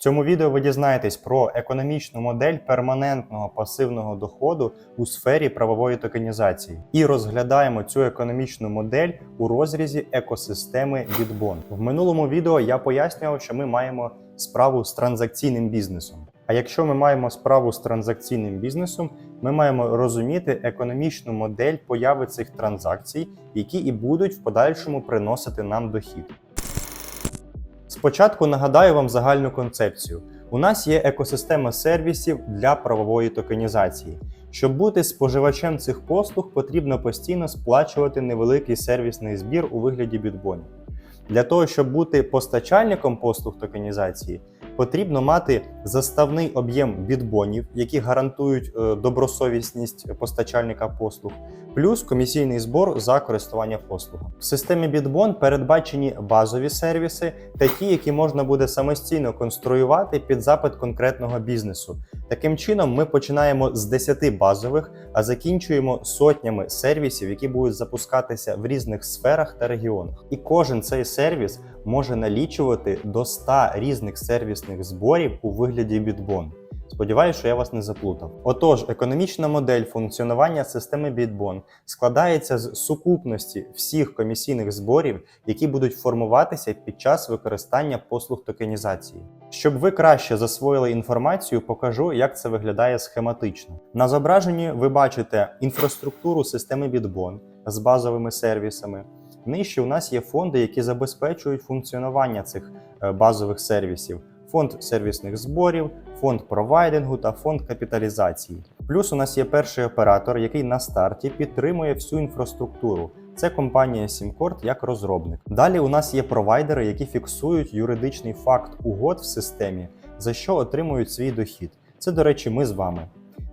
Цьому відео ви дізнаєтесь про економічну модель перманентного пасивного доходу у сфері правової токенізації і розглядаємо цю економічну модель у розрізі екосистеми Bitbon. В минулому відео я пояснював, що ми маємо справу з транзакційним бізнесом. А якщо ми маємо справу з транзакційним бізнесом, ми маємо розуміти економічну модель появи цих транзакцій, які і будуть в подальшому приносити нам дохід. Спочатку нагадаю вам загальну концепцію. У нас є екосистема сервісів для правової токенізації. Щоб бути споживачем цих послуг, потрібно постійно сплачувати невеликий сервісний збір у вигляді бітбонів. Для того, щоб бути постачальником послуг токенізації, потрібно мати заставний об'єм відбонів, які гарантують е, добросовісність постачальника послуг, плюс комісійний збор за користування послуг В системі бідбон передбачені базові сервіси та ті, які можна буде самостійно конструювати під запит конкретного бізнесу. Таким чином, ми починаємо з 10 базових, а закінчуємо сотнями сервісів, які будуть запускатися в різних сферах та регіонах. І кожен цей сервіс може налічувати до 100 різних сервісних зборів у вигляді Bitbon. Сподіваюсь, що я вас не заплутав. Отож, економічна модель функціонування системи Bitbon складається з сукупності всіх комісійних зборів, які будуть формуватися під час використання послуг токенізації. Щоб ви краще засвоїли інформацію, покажу, як це виглядає схематично. На зображенні ви бачите інфраструктуру системи Bitbon з базовими сервісами. Нижче у нас є фонди, які забезпечують функціонування цих е, базових сервісів фонд сервісних зборів, фонд провайдингу та фонд капіталізації. Плюс у нас є перший оператор, який на старті підтримує всю інфраструктуру. Це компанія SimCord як розробник. Далі у нас є провайдери, які фіксують юридичний факт угод в системі, за що отримують свій дохід. Це, до речі, ми з вами.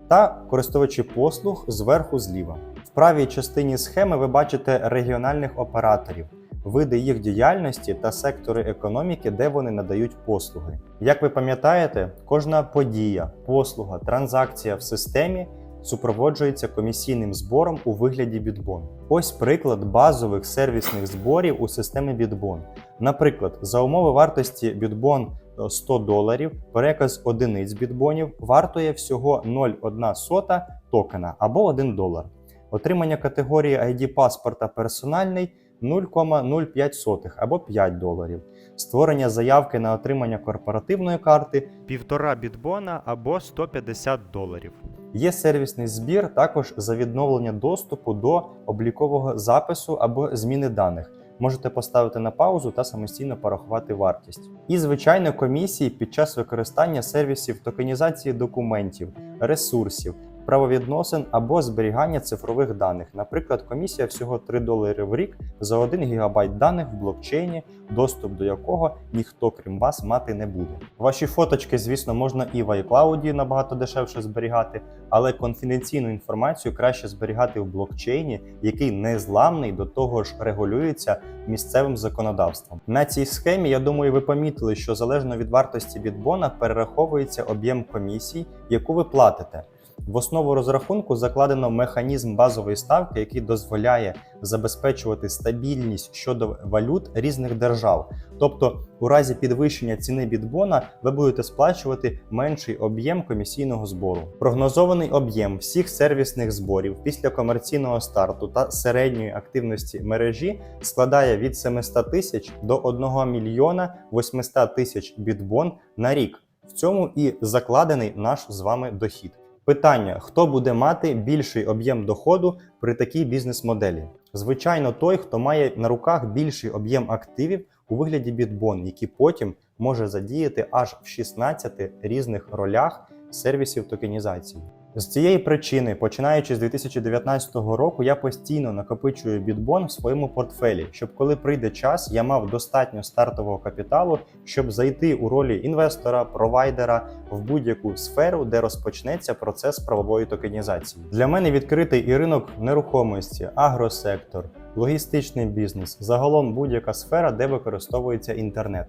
Та користувачі послуг зверху зліва. В правій частині схеми ви бачите регіональних операторів види їх діяльності та сектори економіки, де вони надають послуги. Як ви пам'ятаєте, кожна подія, послуга, транзакція в системі супроводжується комісійним збором у вигляді Bitbon. Ось приклад базових сервісних зборів у системі Bitbon. Наприклад, за умови вартості Bitbon 100 доларів, переказ одиниць бітбонів вартує всього 0,1 сота токена або 1 долар. Отримання категорії ID паспорта персональний 0,05 або 5 доларів. Створення заявки на отримання корпоративної карти 1,5 бітбона або 150 доларів. Є сервісний збір також за відновлення доступу до облікового запису або зміни даних. Можете поставити на паузу та самостійно порахувати вартість. І, звичайно, комісії під час використання сервісів токенізації документів, ресурсів, правовідносин або зберігання цифрових даних. Наприклад, комісія всього 3 долари в рік за 1 гігабайт даних в блокчейні, доступ до якого ніхто крім вас мати не буде. Ваші фоточки, звісно, можна і в iCloud набагато дешевше зберігати, але конфіденційну інформацію краще зберігати в блокчейні, який незламний до того ж регулюється місцевим законодавством. На цій схемі я думаю, ви помітили, що залежно від вартості бітбона перераховується об'єм комісій, яку ви платите. В основу розрахунку закладено механізм базової ставки, який дозволяє забезпечувати стабільність щодо валют різних держав. Тобто, у разі підвищення ціни бітбона ви будете сплачувати менший об'єм комісійного збору. Прогнозований об'єм всіх сервісних зборів після комерційного старту та середньої активності мережі складає від 700 тисяч до 1 мільйона 800 тисяч бітбон на рік. В цьому і закладений наш з вами дохід. Питання: хто буде мати більший об'єм доходу при такій бізнес-моделі? Звичайно, той, хто має на руках більший об'єм активів у вигляді бітбон, які потім може задіяти аж в 16 різних ролях сервісів токенізації. З цієї причини, починаючи з 2019 року, я постійно накопичую бітбон в своєму портфелі, щоб коли прийде час, я мав достатньо стартового капіталу, щоб зайти у ролі інвестора, провайдера в будь-яку сферу, де розпочнеться процес правової токенізації. Для мене відкритий і ринок нерухомості, агросектор, логістичний бізнес, загалом будь-яка сфера, де використовується інтернет.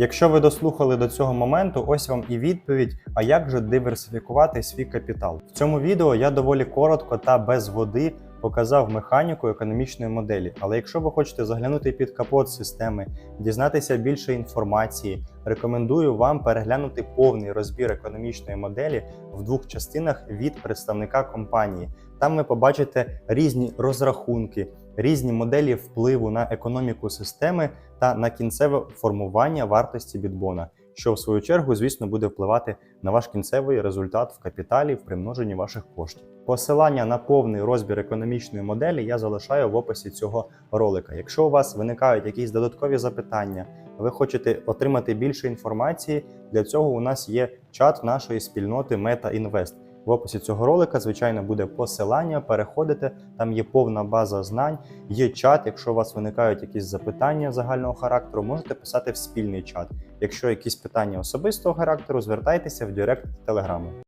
Якщо ви дослухали до цього моменту, ось вам і відповідь, а як же диверсифікувати свій капітал. В цьому відео я доволі коротко та без води показав механіку економічної моделі. Але якщо ви хочете заглянути під капот системи, дізнатися більше інформації, рекомендую вам переглянути повний розбір економічної моделі в двох частинах від представника компанії. Там ви побачите різні розрахунки, різні моделі впливу на економіку системи та на кінцеве формування вартості бітбона, що в свою чергу, звісно, буде впливати на ваш кінцевий результат в капіталі в примноженні ваших коштів. Посилання на повний розбір економічної моделі я залишаю в описі цього ролика. Якщо у вас виникають якісь додаткові запитання, ви хочете отримати більше інформації, для цього у нас є чат нашої спільноти MetaInvest. В описі цього ролика, звичайно, буде посилання. Переходите, там є повна база знань, є чат. Якщо у вас виникають якісь запитання загального характеру, можете писати в спільний чат. Якщо якісь питання особистого характеру, звертайтеся в Директ Телеграму.